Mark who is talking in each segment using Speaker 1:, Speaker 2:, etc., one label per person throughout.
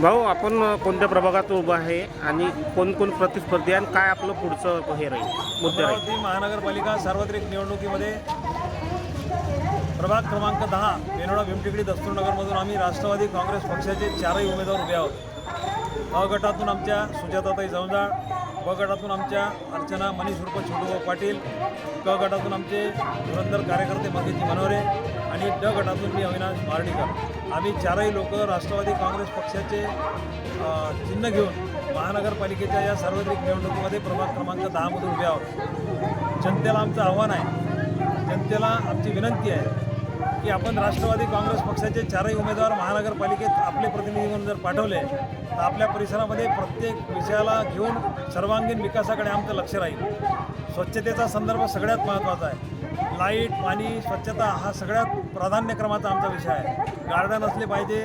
Speaker 1: भाऊ आपण कोणत्या प्रभागात उभं आहे आणि कोण कोण प्रतिस्पर्धी आहे आणि काय आपलं पुढचं हे राहील मुद्दे राहील?
Speaker 2: अमरावती महानगरपालिका सार्वत्रिक निवडणुकीमध्ये प्रभाग क्रमांक दहा बेनोडा भीमटिकडी दस्तूरनगरमधून आम्ही राष्ट्रवादी काँग्रेस पक्षाचे चारही उमेदवार उभे आहोत. अ गटातून आमच्या सुजाताताई जवजाळ ब गटातून आमच्या अर्चना मनीष उर्फ छोटूभाऊ पाटील क गटातून आमचे पुरंदर कार्यकर्ते मंगेशजी मनोरे आणि ड गटातून मी अविनाश मार्डीकर. आम्ही चारही लोक राष्ट्रवादी काँग्रेस पक्षाचे चिन्ह घेऊन महानगरपालिकेच्या या सार्वत्रिक निवडणुकीमध्ये प्रभाग क्रमांक दहामधून उभे आहोत. जनतेला आमचं आव्हान आहे. जनतेला आमची विनंती आहे. की आपण राष्ट्रवादी काँग्रेस पक्षाचे चारही उमेदवार महानगरपालिकेत आपले प्रतिनिधी म्हणून जर पाठवले तर आपल्या परिसरामध्ये प्रत्येक विषयाला घेऊन सर्वांगीण विकासाकडे आमचं लक्ष राहील. स्वच्छतेचा संदर्भ सगळ्यात महत्त्वाचा आहे. लाइट पाणी स्वच्छता हा सगळ्यात प्राधान्यक्रमाचा आमचा विषय आहे. गार्डन असले पाहिजे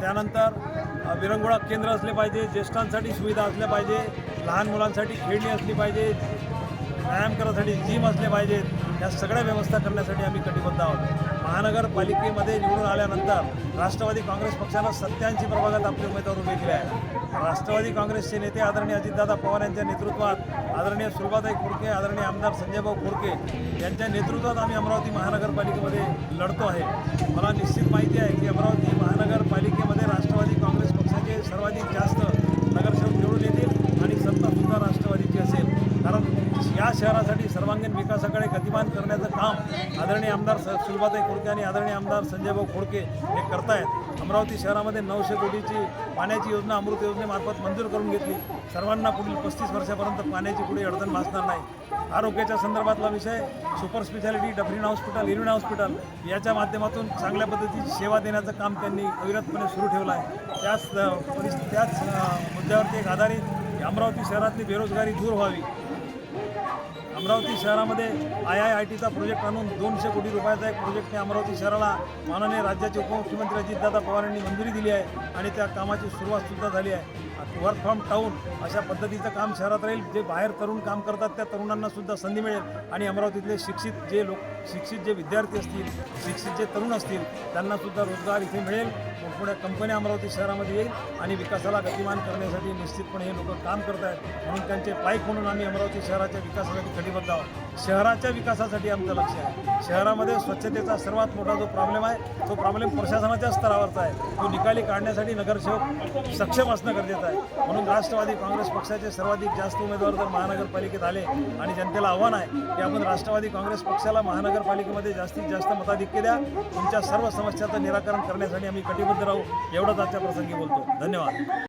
Speaker 2: त्यानंतर विरंगुळा केंद्र असले पाहिजे ज्येष्ठांसाठी सुविधा असल्या पाहिजे लहान मुलांसाठी खेळणी असली पाहिजे व्यायाम करण्यासाठी जिम असले पाहिजेत या सगळ्या व्यवस्था करण्यासाठी आम्ही कटिबद्ध आहोत. महानगरपालिकेमध्ये निवडून आल्यानंतर राष्ट्रवादी काँग्रेस पक्षानं सत्याऐंशी प्रभागात आपले उमेदवार उभे केले आहे राष्ट्रवादी काँग्रेसचे नेते आदरणीय अजितदादा पवार यांच्या नेतृत्वात आदरणीय सुलभाताई खोडके आदरणीय आमदार संजयभाऊ खोडके यांच्या नेतृत्वात आम्ही अमरावती महानगरपालिकेमध्ये लढतो आहे. मला निश्चित माहिती आहे की अमरावती महानगरपालिकेमध्ये राष्ट्रवादी काँग्रेस पक्षाचे सर्वाधिक जास्त नगरसेवक निवडून येतील आणि सत्तासुद्धा राष्ट्रवादीची असेल कारण या शहरासाठी सर्वांगीण विकासाकडे गतिमान करण्याचं काम आदरणीय आमदार स सुलभाताई खोडके आणि आदरणीय आमदार संजयभाऊ खोडके हे करतायत. अमरावती शहरामध्ये नऊशे कोटीची पाण्याची योजना अमृत योजनेमार्फत मंजूर करून घेतली. सर्वांना पुढील पस्तीस वर्षापर्यंत पाण्याची पुढे अडचण भासणार नाही. आरोग्याच्या संदर्भातला विषय super speciality Dufferin hospital Irwin hospital याच्या माध्यमातून चांगल्या पद्धतीची सेवा देण्याचं काम त्यांनी अविरतपणे सुरू ठेवलं आहे. त्याच अ, त्याच मुद्द्यावरती एक आधारित अमरावती शहरातली बेरोजगारी दूर व्हावी. अमरावती शहरामध्ये आय आय आय टीचा प्रोजेक्ट आणून दोनशे कोटी रुपयाचा एक प्रोजेक्ट अमरावती शहराला माननीय राज्याचे उपमुख्यमंत्री अजितदादा पवार यांनी मंजुरी दिली आहे आणि त्या कामाची सुरुवातसुद्धा झाली आहे. वर्क फ्रॉम टाऊन अशा पद्धतीचं काम शहरात राहील. जे बाहेर तरुण काम करतात त्या तरुणांनासुद्धा संधी मिळेल. आणि अमरावतीतले शिक्षित जे लोक शिक्षित जे विद्यार्थी असतील शिक्षित जे तरुण असतील त्यांनासुद्धा रोजगार इथे मिळेल. मोठमोठ्या कंपन्या अमरावती शहरामध्ये येईल आणि विकासाला गतिमान करण्यासाठी निश्चितपणे हे लोक काम करत आहेत म्हणून त्यांचे पाईक म्हणून आम्ही अमरावती शहराच्या विकासासाठी आहोत शहराच्या विकासासाठी आमचं लक्ष आहे. शहरामध्ये स्वच्छतेचा सर्वात मोठा जो प्रॉब्लेम आहे तो प्रॉब्लेम प्रशासनाच्या स्तरावरचा आहे. तो निकाली काढण्यासाठी नगरसेवक सक्षम असणं गरजेचं आहे. म्हणून राष्ट्रवादी काँग्रेस पक्षाचे सर्वाधिक जास्त उमेदवार जर महानगरपालिकेत आले आणि जनतेला आव्हान आहे की आपण राष्ट्रवादी काँग्रेस पक्षाला महानगरपालिकेमध्ये जास्तीत जास्त मताधिक्य द्या तुमच्या सर्व समस्याचं निराकरण करण्यासाठी आम्ही कटिबद्ध राहू एवढंच आजच्या प्रसंगी बोलतो. धन्यवाद.